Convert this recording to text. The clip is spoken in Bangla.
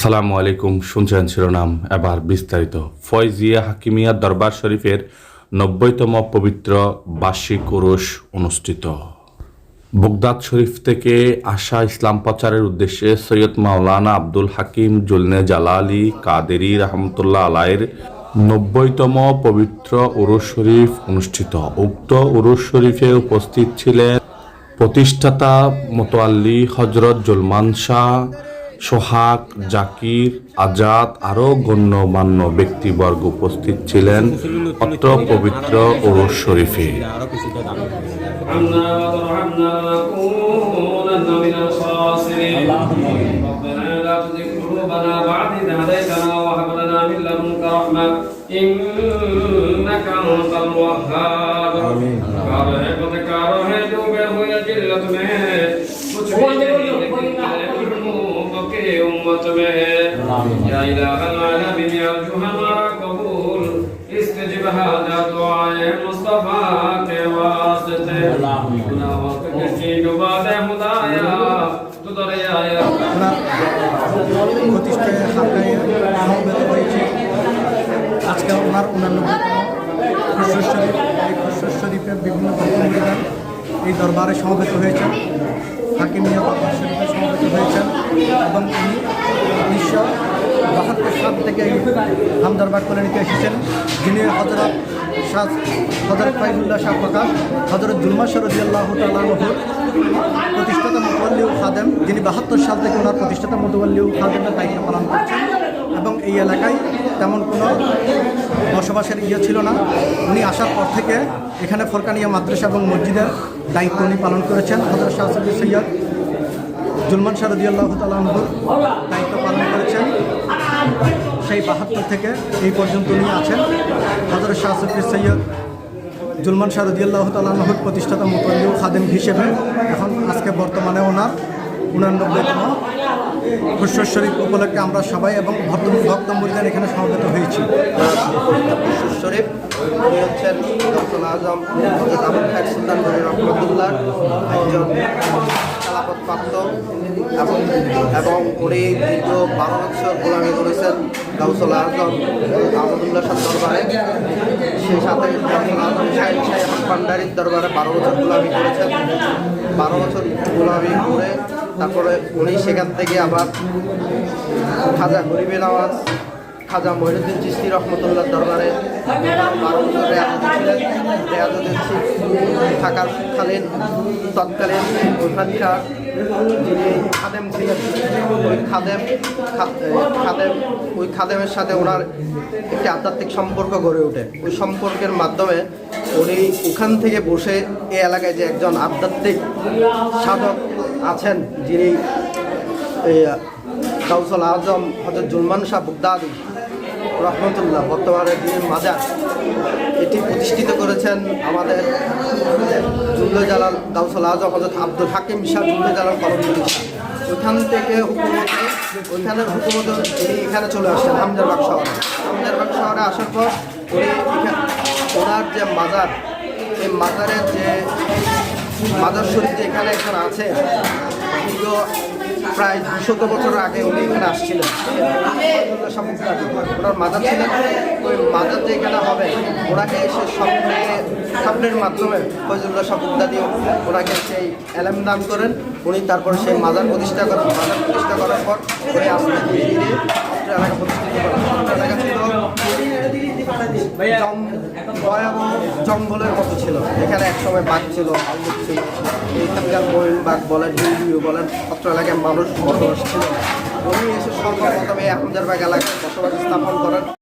আসসালামু আলাইকুম, শুনছেন শিরোনাম এবার বিস্তারিত। ফয়জিয়া হাকিমিয়া দরবার শরীফের নব্বইতম পবিত্র বার্ষিক উরস অনুষ্ঠিত। বুগদাদ শরীফ থেকে আসা ইসলাম প্রচারের উদ্দেশ্যে সৈয়দ মাওলানা আব্দুল হাকিম জুলনে জালালি কাদেরি রহমতুল্লাহ আলায়ের নব্বইতম পবিত্র উরুস শরীফ অনুষ্ঠিত। উক্ত উরুস শরীফে উপস্থিত ছিলেন প্রতিষ্ঠাতা মোতোয়াল্লি হজরত জুলমান শাহ সোহাগ জাকির আজাদ আরও গণ্যমান্য ব্যক্তিবর্গ উপস্থিত ছিলেন অত্র পবিত্র ও শরীফে। في أمته يا إله العالمين يرجو هما قبول استجب هذا دعاء المصطفى کے واسطے خدا وقت کی جباد خدایا تو دریا یا প্রতিষ্ঠায় হালকায় সমবেত হয়েছে আজকে ওনার অন্যান্য খুশস্বরী এই খুশস্বরীপের বিভিন্ন প্রতিযোগিতা এই দরবারে সমবেত হয়েছেন। দরবার শরীফে সমবেত হয়েছেন এবং তিনি উনিশশো বাহাত্তর সাল থেকে করে নিতে এসেছেন। যিনি হজরত শাহ হজরত ফাইজুল্লাহ শাহ প্রকাশ হজরত জুলমা শরদি আল্লাহ তালাহুর প্রতিষ্ঠাতা মোতওয়াল্লিউ খাদেম, যিনি বাহাত্তর সাল থেকে ওনার প্রতিষ্ঠাতা মোতওয়াল্লিউ খাদেমের দায়িত্ব পালন করছেন এবং এই এলাকায় তেমন কোনো বসবাসের ইয়ে ছিল না। উনি আসার পর থেকে এখানে ফরকানিয়া মাদ্রাসা এবং মসজিদের দায়িত্ব উনি পালন করেছেন। হজরত শাহ সফি সৈয়দ জুলমান শারদি আল্লাহ তালাহুর দায়িত্ব পালন করেছেন। সেই বাহাত্তর থেকে এই পর্যন্ত উনি আছেন। হজরত শাহ সফি সৈয়দ জুলমান শাহ রদিয়াল্লাহ তালাহুর প্রতিষ্ঠাতা মোতাল্লিউ খাদেম হিসেবে। এখন আজকে বর্তমানে ওনার উনানব্বইতম খুশ্বর শরীফ উপলক্ষে আমরা সবাই এবং ভক্ত ভক্ত মুরিদান এখানে সমবেত হয়েছি। শরীফ উনি হচ্ছেন এবং এবং উনি দীর্ঘ বারো বছর গোলামি করেছেন গাউসুল আজম আহমদুল্লাহ সাহ দরবারে। সেই সাথে গাউসুল শাহ এখন দরবারে বারো বছর গোলামি করেছেন। বারো বছর গোলামি করে তারপরে উনি সেখান থেকে আবার খাজা গরিবে নওয়াজ খাজা মহিনুদ্দিন চিস্তি রহমতুল্লাহ দরবারে বারো ছিলেন রেয়াজতে থাকার কালীন তৎকালীন ওইখানকার যিনি খাদেম ছিলেন, ওই খাদেম খাদেম, ওই খাদেমের সাথে ওনার একটি আধ্যাত্মিক সম্পর্ক গড়ে ওঠে। ওই সম্পর্কের মাধ্যমে উনি ওখান থেকে বসে এই এলাকায় যে একজন আধ্যাত্মিক সাধক আছেন, যিনি কাউসল আজম হজরত জুলমান শাহ বুগদাদি রহমতুল্লাহ বর্তমানে যিনি মাজার। এটি প্রতিষ্ঠিত করেছেন আমাদের জুল্লে জালাল গাউসল আজম হজরত আব্দুল হাকিম শাহ জুল্লে জালাল কলমদুরি ওইখান থেকে হুকুমতে, ওইখানের হুকুমতে তিনি এখানে চলে আসছেন হামজারবাগ শহরে। হামজারবাগ শহরে আসার পর উনি ওনার যে মাজার, এই মাজারের যে মাজার শরীফ যে এখানে এখন আছে প্রায় দুশত বছর আগে উনি এখানে আসছিলেন। ওনার মাজার ছিলেন। ওই মাজার যে এখানে হবে, ওনাকে এসে স্বপ্নে স্বপ্নের মাধ্যমে ফজলুল্লাহ সমুদ্রাদি ওনাকে সেই এলেম দান করেন। উনি তারপর সেই মাদার প্রতিষ্ঠা করেন। মাজার প্রতিষ্ঠা করার পর উনি আস্তে ধীরে ধীরে প্রতিষ্ঠিত করেন অত্র এলাকা ছিল জং- ভয়াবহ জঙ্গলের মতো ছিল। এখানে একসময় বাঘ ছিল আলমুক ছিল। এখানকার ময়ূর বাঘ বলেন হিন্দু বলেন অত্র এলাকায় মানুষ বসবাস ছিল। উনি এসে প্রথমে এই আহমদারবাগ এলাকায় বসবাস স্থাপন করেন।